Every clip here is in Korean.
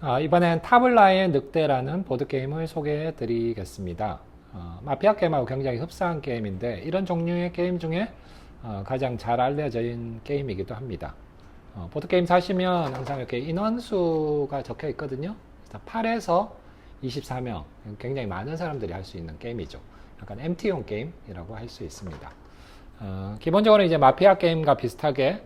아, 이번엔 타블라의 늑대라는 보드게임을 소개해 드리겠습니다. 어, 마피아 게임하고 굉장히 흡사한 게임인데 이런 종류의 게임 중에 어, 가장 잘 알려져 있는 게임이기도 합니다. 어, 보드게임 사시면 항상 이렇게 인원수가 적혀 있거든요. 8에서 24명, 굉장히 많은 사람들이 할 수 있는 게임이죠. 약간 MT용 게임이라고 할 수 있습니다. 어, 기본적으로 이제 마피아 게임과 비슷하게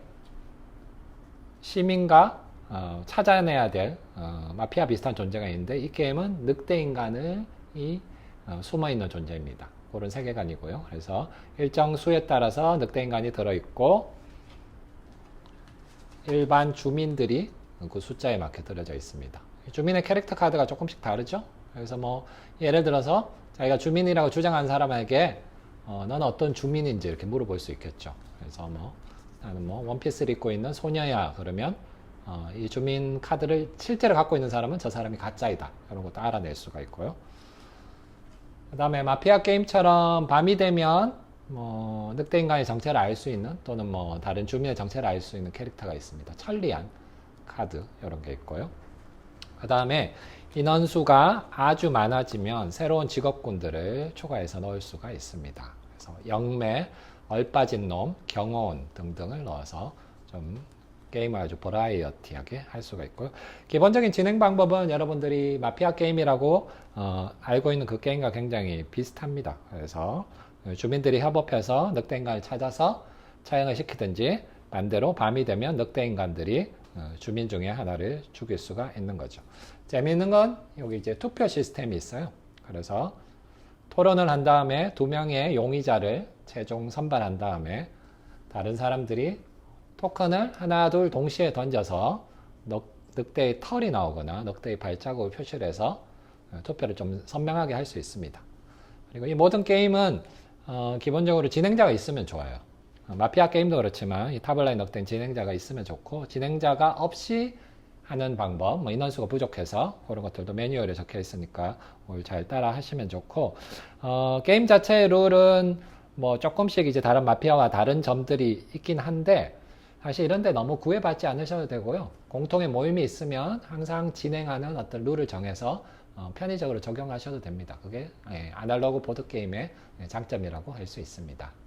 시민과 어, 찾아내야 될 어, 마피아 비슷한 존재가 있는데 이 게임은 늑대 인간을 이 어, 숨어 있는 존재입니다. 그런 세계관이고요. 그래서 일정 수에 따라서 늑대 인간이 들어 있고 일반 주민들이 그 숫자에 맞게 들어져 있습니다. 주민의 캐릭터 카드가 조금씩 다르죠. 그래서 뭐 예를 들어서 자기가 주민이라고 주장한 사람에게 어, 넌 어떤 주민인지 이렇게 물어볼 수 있겠죠. 그래서 뭐 나는 뭐 원피스를 입고 있는 소녀야 그러면 어, 이 주민 카드를 실제로 갖고 있는 사람은 저 사람이 가짜이다 이런 것도 알아낼 수가 있고요. 그 다음에 마피아 게임처럼 밤이 되면 뭐 늑대 인간의 정체를 알 수 있는 또는 뭐 다른 주민의 정체를 알 수 있는 캐릭터가 있습니다. 천리안 카드 이런 게 있고요. 그 다음에 인원수가 아주 많아지면 새로운 직업군들을 추가해서 넣을 수가 있습니다. 그래서 영매, 얼빠진 놈, 경호원 등등을 넣어서 좀 게임을 아주 버라이어티하게 할 수가 있고요. 기본적인 진행 방법은 여러분들이 마피아 게임이라고 어, 알고 있는 그 게임과 굉장히 비슷합니다. 그래서 주민들이 협업해서 늑대 인간을 찾아서 처형을 시키든지 반대로 밤이 되면 늑대 인간들이 어, 주민 중에 하나를 죽일 수가 있는 거죠. 재미있는 건 여기 이제 투표 시스템이 있어요. 그래서 토론을 한 다음에 두 명의 용의자를 최종 선발한 다음에 다른 사람들이 토큰을 하나 둘 동시에 던져서 늑, 늑대의 털이 나오거나 늑대의 발자국을 표시를 해서 어, 투표를 좀 선명하게 할 수 있습니다. 그리고 이 모든 게임은 어, 기본적으로 진행자가 있으면 좋아요. 어, 마피아 게임도 그렇지만 이 타블라인 늑대는 진행자가 있으면 좋고 진행자가 없이 하는 방법, 뭐 인원수가 부족해서 그런 것들도 매뉴얼에 적혀 있으니까 잘 따라 하시면 좋고 어, 게임 자체의 룰은 뭐 조금씩 이제 다른 마피아와 다른 점들이 있긴 한데 사실 이런데 너무 구애받지 않으셔도 되고요. 공통의 모임이 있으면 항상 진행하는 어떤 룰을 정해서 어, 편의적으로 적용하셔도 됩니다. 그게 예, 아날로그 보드 게임의 장점이라고 할 수 있습니다.